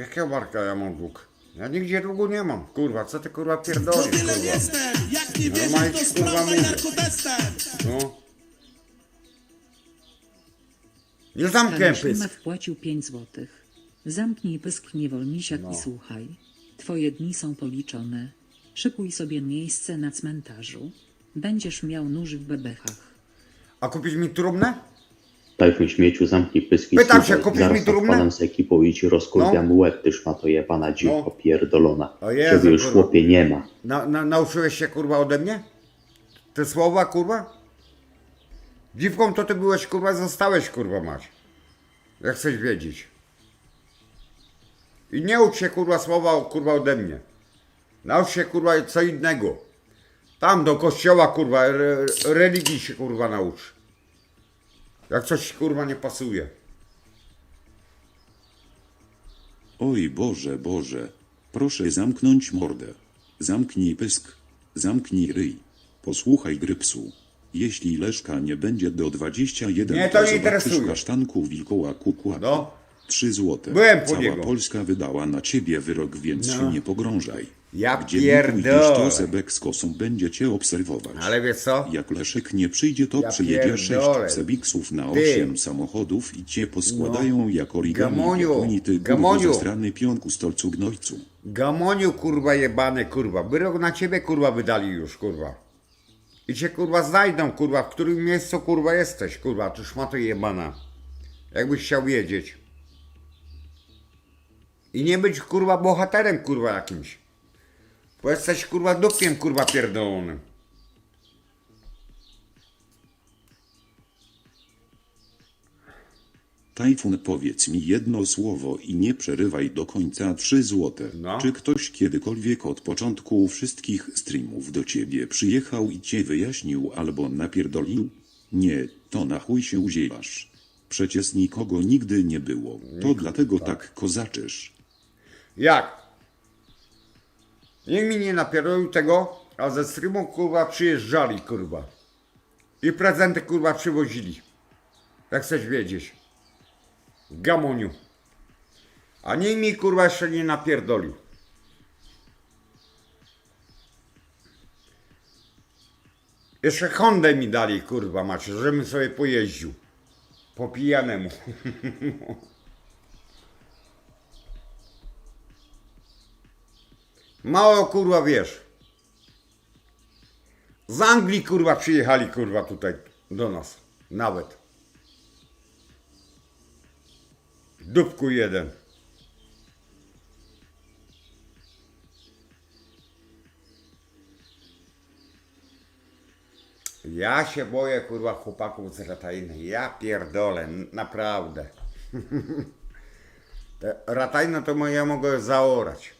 Jakiego Marka ja mam dług? Ja nigdzie długu nie mam. Kurwa, co ty kurwa pierdolisz, Tyle kurwa? jestem, jak nie Normalnie wierzysz, ci, to kurwa, sprawdzaj mówię. narkotestem. No. Nie zamknę pysk. wpłacił 5 złotych. Zamknij pysk niewolnisiak No. i słuchaj. Twoje dni są policzone. Szykuj sobie miejsce na cmentarzu. Będziesz miał nóż w bebechach. A kupić mi trumnę? Tajfun śmieciu, zamknij pyski, Pytam się, kupisz zaraz mi trumnę? odpalam z ekipą i ci rozkurwiam No. łeb, ty szmato jebana dziwko No. pierdolona. O Jezu, Ciebie już kurwa. chłopie nie ma. Na, na, nauczyłeś się kurwa ode mnie? Te słowa kurwa? Dziwką to ty byłeś kurwa, zostałeś kurwa mać. Jak chcesz wiedzieć. I nie ucz się kurwa słowa kurwa ode mnie. Naucz się kurwa co innego. Tam do kościoła kurwa, re, religii się kurwa naucz. Jak coś kurwa nie pasuje. Oj Boże, Boże, proszę zamknąć mordę. Zamknij pysk. Zamknij ryj. Posłuchaj grypsu. Jeśli Leszka nie będzie do 21, Nie, to nie interesuje. kasztanku wilkoła kukła. No. 3 złote. Byłem po Cała niego. Polska wydała na ciebie wyrok, więc No. się nie pogrążaj. Ja Gdzie pierdolę. pójdziesz, to Sebek z kosą będzie cię obserwować. Ale wiesz co? Jak Leszek nie przyjdzie, to Ja przyjedzie sześć pierdolę. Sebiksów na Ty. osiem samochodów i cię poskładają jak origami Gamoniu, ty kurwo Gamoniu. ze strony pionku stolcu gnojcu. Gamoniu kurwa jebane kurwa. Wyrok na ciebie kurwa wydali już kurwa. I cię kurwa znajdą kurwa, w którym miejscu kurwa jesteś kurwa. Ty szmato jebana. Jakbyś chciał wiedzieć. I nie być kurwa bohaterem kurwa jakimś. Bo jesteś kurwa dupkiem kurwa pierdolonym. Tajfun powiedz mi jedno słowo i nie przerywaj do końca trzy złote. No. Czy ktoś kiedykolwiek od początku wszystkich streamów do ciebie przyjechał i cię wyjaśnił albo napierdolił? Nie, to na chuj się uziewasz. Przecież nikogo nigdy nie było. To dlatego tak kozaczysz. Jak? Nikt mi nie napierdolił tego, a ze streamu kurwa przyjeżdżali kurwa. I prezenty kurwa przywozili. Jak chcesz wiedzieć. Gamoniu. A nikt mi kurwa jeszcze nie napierdolił. Jeszcze Hondę mi dali kurwa macie, żebym sobie pojeździł. Po pijanemu. Mało kurwa wiesz. Z Anglii kurwa przyjechali kurwa tutaj do nas. Nawet. Dupku jeden. Ja się boję kurwa chłopaków z Ratajny. Ja pierdolę, naprawdę. Te Ratajno to ja mogę zaorać.